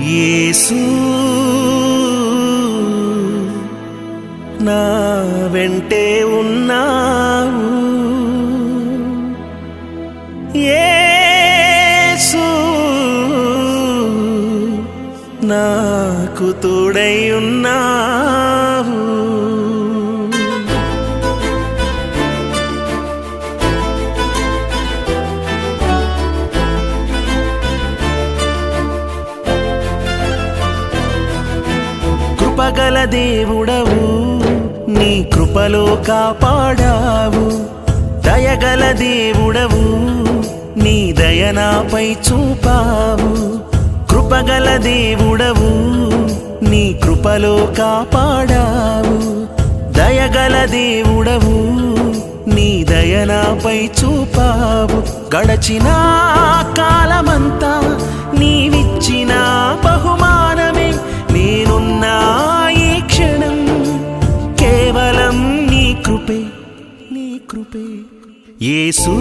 యేసు నా వెంటే ఉన్నావు. యేసు నాకు తోడై ఉన్నావు. దేవుడవు నీ కృపలో కాపాడావు. దయగల దేవుడవు నీ దయనాపై చూపావు. కృపగల దేవుడవు నీ కృపలో కాపాడావు. దయగల దేవుడవు నీ దయనాపై చూపావు. గడచిన కాలమంతా నీవిచ్చిన బహుమా కృపే నీ కృపే. యేసు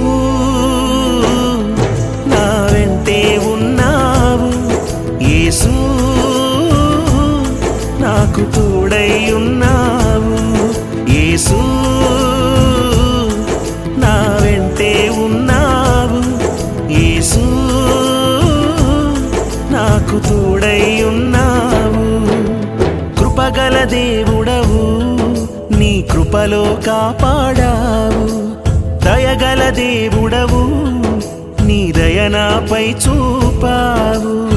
నా వెంటే ఉన్నావు? యేసు నాకు తోడై ఉన్నావు? యేసు కృపలో కాపాడావు. దయగల దేవుడవు. నీ దయనాపై చూపావు.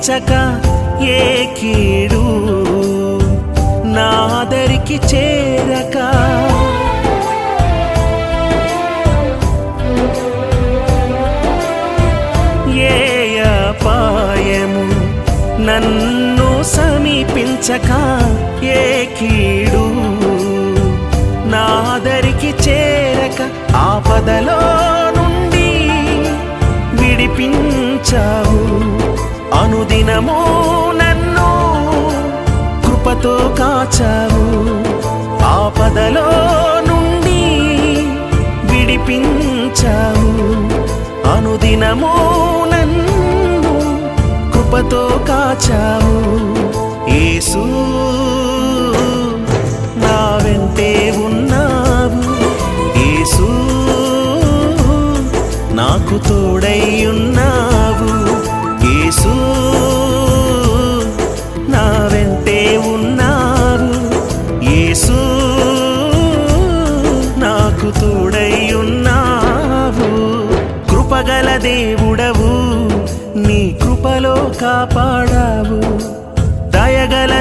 సమీపించక ఏ కీడు నాదరికి చేరక. ఏ అపాయము నన్ను సమీపించక ఏ కీడు నాదరికి చేరక ఆపదలో నుండి విడిపించావు. అనుదినము నన్ను కృపతో కాచావు. ఆపదలో నుండి విడిపించావు. అనుదినము నన్ను కృపతో కాచావు.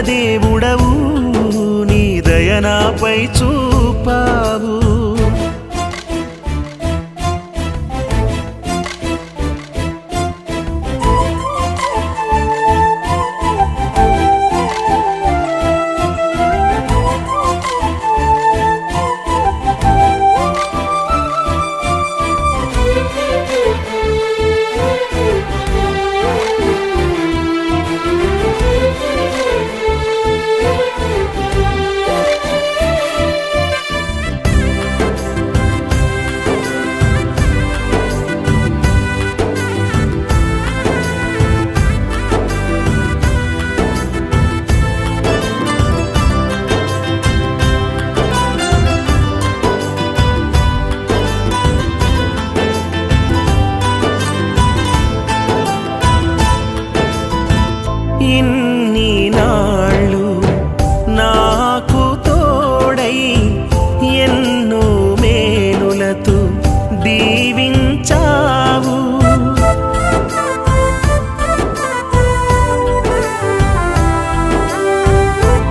దేవుడవు నీ దయనాపై చూపావు.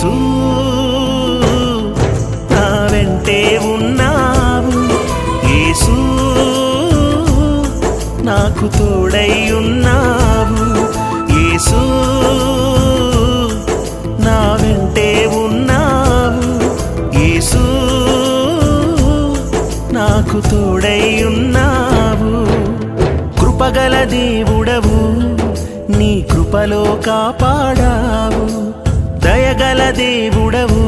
యేసు నా వెంటే ఉన్నావు. యేసు నాకు తోడై ఉన్నావు. యేసు నా వెంటే ఉన్నావు. యేసు నాకు తోడై ఉన్నావు. కృపగల దేవుడవు నీ కృపలో కాపాడావు. దయగల దేవుడవు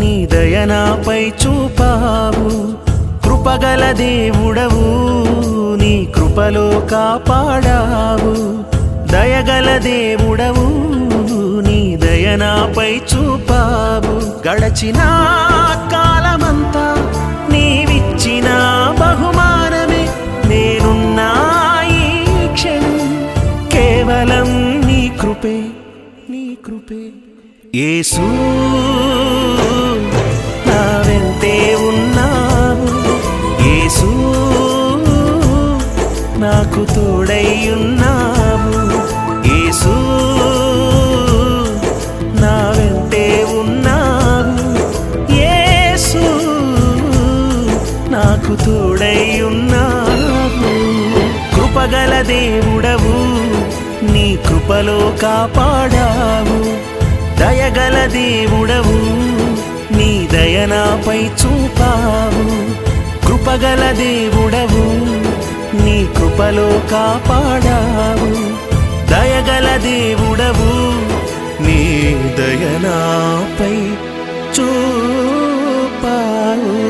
నీ దయనాపై చూపావు. కృపగల దేవుడవు నీ కృపలో కాపాడావు. దయగల దేవుడవు నీ దయనాపై చూపావు. గడచిన కాలమంతా నీవిచ్చిన బహుమానమే నేనున్నా ఈ క్షణం కేవలం నీ కృపే. నీ కృపే. యేసు నా వెంటే ఉన్నావు. యేసు నాకు తోడై ఉన్నావు. యేసు నా వెంటే ఉన్నావు. యేసు నాకు తోడై ఉన్నావు. కృపగల దేవుడవు. కృపలో కాపాడావు. దయగల దేవుడవు నీ దయనాపై చూపావు. కృపగల దేవుడవు నీ కృపలో కాపాడావు. దయగల దేవుడవు నీ దయనాపై చూపావు.